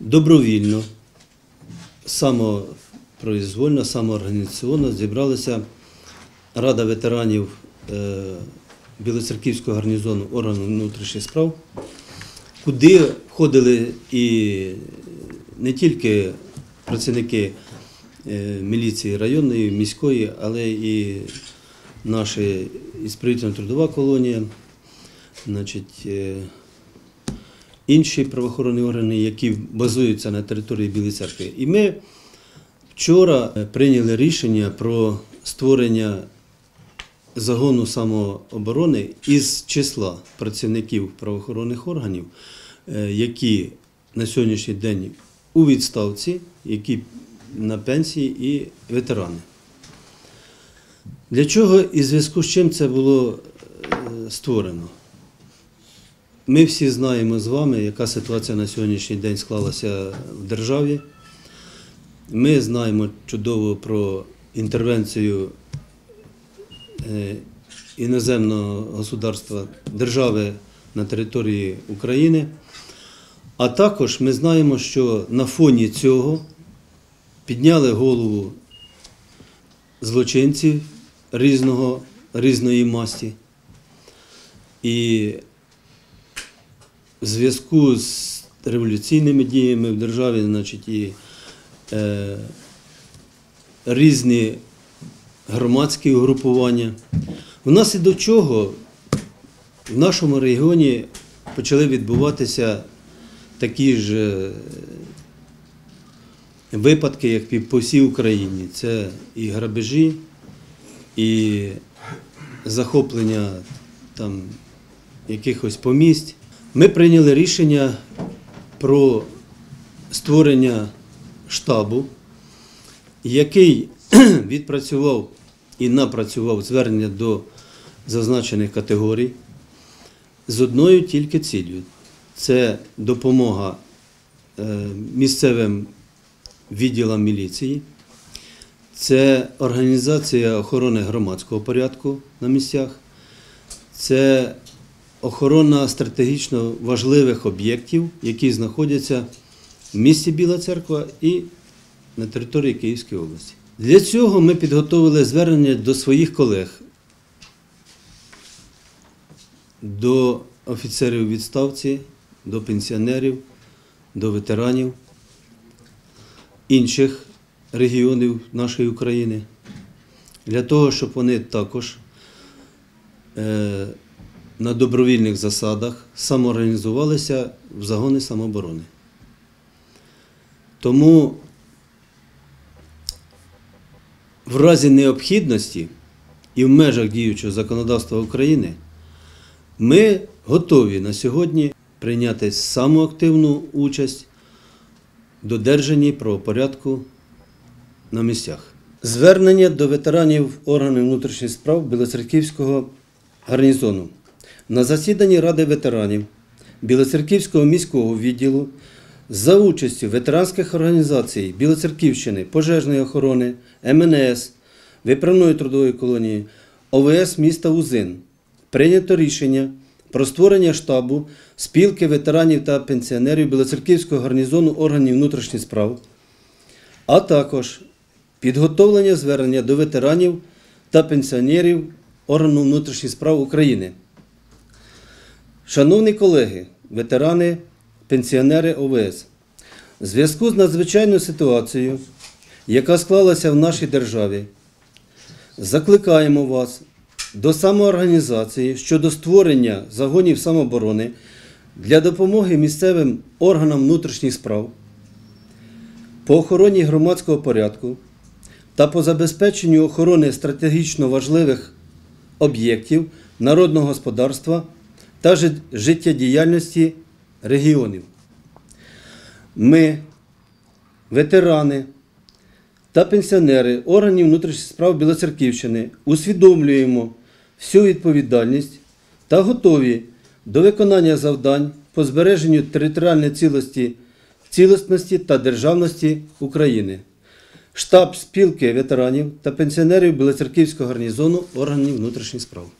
добровільно, самопроізвольно, самоорганізаційно зібралася Рада ветеранів е, Білоцерківського гарнізону органу внутрішніх справ, куди входили і не тільки працівники е, міліції районної, міської, але і наші ісправительно-трудова колонія, значить, е, інші правоохоронні органи, які базуються на території Білої церкви. І ми вчора е, прийняли рішення про створення загону самооборони із числа працівників правоохоронних органів, е, які на сьогоднішній день у відставці, які на пенсії і ветерани. Для чого і в зв'язку з чим це було е, створено? Ми всі знаємо з вами, яка ситуація на сьогоднішній день склалася в державі. Ми знаємо чудово про інтервенцію е, іноземного государства держави на території України. А також ми знаємо, що на фоні цього підняли голову злочинців різного, різної масті. І в зв'язку з революційними діями в державі, значить, і е, різні громадські угрупування. Внаслідок чого в нашому регіоні почали відбуватися такі ж е, випадки, як по всій Україні. Це і грабежі, і захоплення там якихось помість. Ми прийняли рішення про створення штабу, який відпрацював і напрацював звернення до зазначених категорій з одною тільки ціллю. Це допомога е, місцевим відділам міліції, це організація охорони громадського порядку на місцях, це охорона стратегічно важливих об'єктів, які знаходяться в місті Біла Церква і на території Київської області. Для цього ми підготовили звернення до своїх колег, до офіцерів відставці, до пенсіонерів, до ветеранів інших регіонів нашої України, для того, щоб вони також е, на добровільних засадах самоорганізувалися в загони самооборони. Тому в разі необхідності і в межах діючого законодавства України ми готові на сьогодні прийняти саму активну участь в додержанні правопорядку на місцях. Звернення до ветеранів органів внутрішніх справ Білоцерківського гарнізону. На засіданні Ради ветеранів Білоцерківського міського відділу за участю ветеранських організацій Білоцерківщини, пожежної охорони, МНС, виправної трудової колонії, ОВС міста Узин прийнято рішення про створення штабу спілки ветеранів та пенсіонерів Білоцерківського гарнізону органів внутрішніх справ, а також підготовлення звернення до ветеранів та пенсіонерів органу внутрішніх справ України. Шановні колеги, ветерани, пенсіонери ОВС, в зв'язку з надзвичайною ситуацією, яка склалася в нашій державі, закликаємо вас до самоорганізації щодо створення загонів самооборони для допомоги місцевим органам внутрішніх справ по охороні громадського порядку та по забезпеченню охорони стратегічно важливих об'єктів народного господарства та життєдіяльності регіонів. Ми, ветерани та пенсіонери органів внутрішніх справ Білоцерківщини усвідомлюємо всю відповідальність та готові до виконання завдань по збереженню територіальної цілості, цілісності та державності України. Штаб спілки ветеранів та пенсіонерів Білоцерківського гарнізону органів внутрішніх справ.